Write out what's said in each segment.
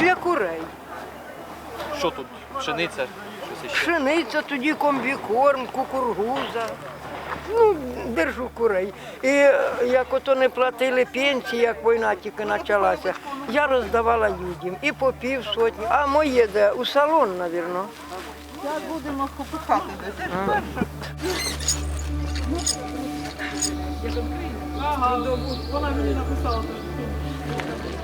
Для курей. Що тут? Пшениця? Щось? Пшениця, тоді комбікорм, кукургуза. Ну, держу курей. І е, як ото не платили пенсії, як війна тільки почалася, я роздавала людям і по пів сотні. А моє де? У салон, мабуть. Зараз будемо ж перше. З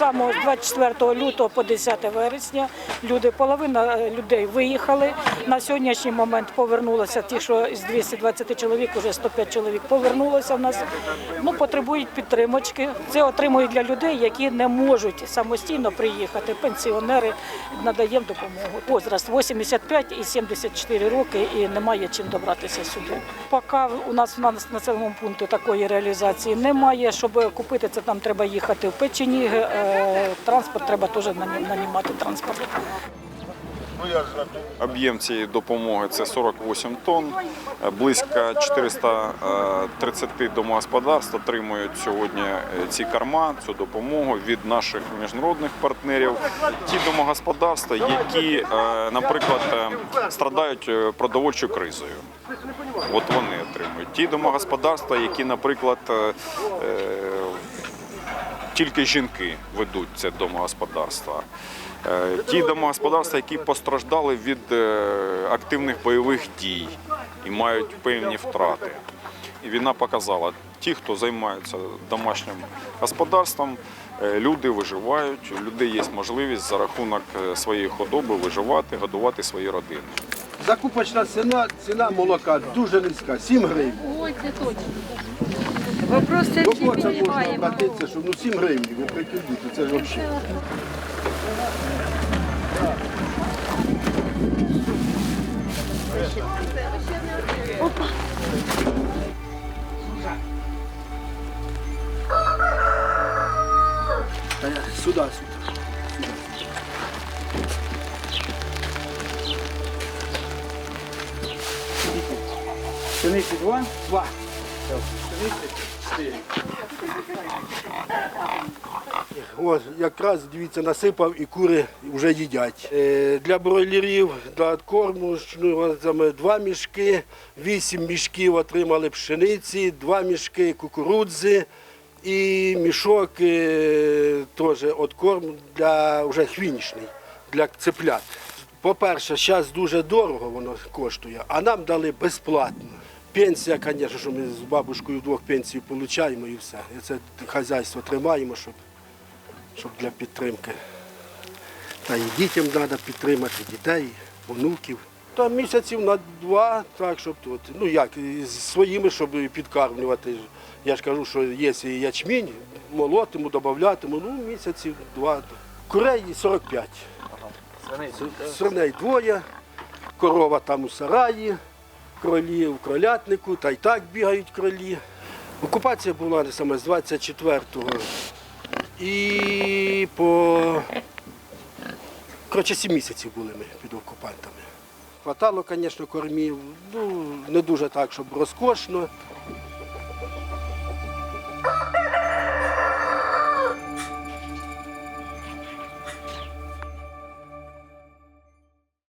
самого з 24 лютого по 10 вересня люди, половина е, людей виїхали. На сьогоднішній момент повернулося ті, що з 220 чоловік, вже 105 чоловік повернулося в нас. Ну, потребують підтримочки. Це отримують для людей, які не можуть самостійно приїхати. Пенсіонери надаємо допомогу. Возраст 85 і 74 роки, і немає чим добратися сюди. Поки у нас в нас населеному пункту такої реалізації немає. Щоб купити це, там треба їхати в Печеніг. Е, Транспорт треба теж нанімати транспорт. Об'єм цієї допомоги це 48 тонн. Е, Близько 430 домогосподарств отримують сьогодні е, ці корма, цю допомогу від наших міжнародних партнерів. Ті домогосподарства, які, е, наприклад, е, страдають е, продовольчою кризою. От вони отримують. Ті домогосподарства, які, наприклад, е, е, тільки жінки ведуть це домогосподарство. Е, Ті домогосподарства, які постраждали від е, активних бойових дій і мають певні втрати. І війна показала, ті, хто займається домашнім господарством, е, люди виживають, у людей є можливість за рахунок своєї худоби виживати, годувати свої родини. Закупочна ціна, ціна молока дуже низька, 7 гривень. Вопрос це До чи кого це можна піднімаємо? обратитися, що ну 7 гривень, ви прикидуйте, це ж взагалі. Та я- Сюди, сюди. Пшениці два? Два. Ось якраз дивіться, насипав і кури вже їдять. Е, для бройлерів, для корму ну, два мішки, вісім мішків отримали пшениці, два мішки кукурудзи і мішок е, теж от корму для вже хвінічний, для цеплят. По-перше, зараз дуже дорого воно коштує, а нам дали безплатно. Пенсія, звісно, що ми з бабушкою двох пенсій отримуємо і все. І це хазяйство тримаємо, щоб, щоб для підтримки. Та і дітям треба підтримати, дітей, онуків. Та місяців на два, так, щоб тут. Ну як, з своїми, щоб підкармлювати. Я ж кажу, що є ячмінь, молотиму, додатиму, ну місяців два. Курей 45. Свиней двоє, корова там у сараї, кролі в кролятнику, та й так бігають кролі. Окупація була саме з 24-го і по коротше, 7 місяців були ми під окупантами. Хватало, звісно, кормів, ну не дуже так, щоб розкошно.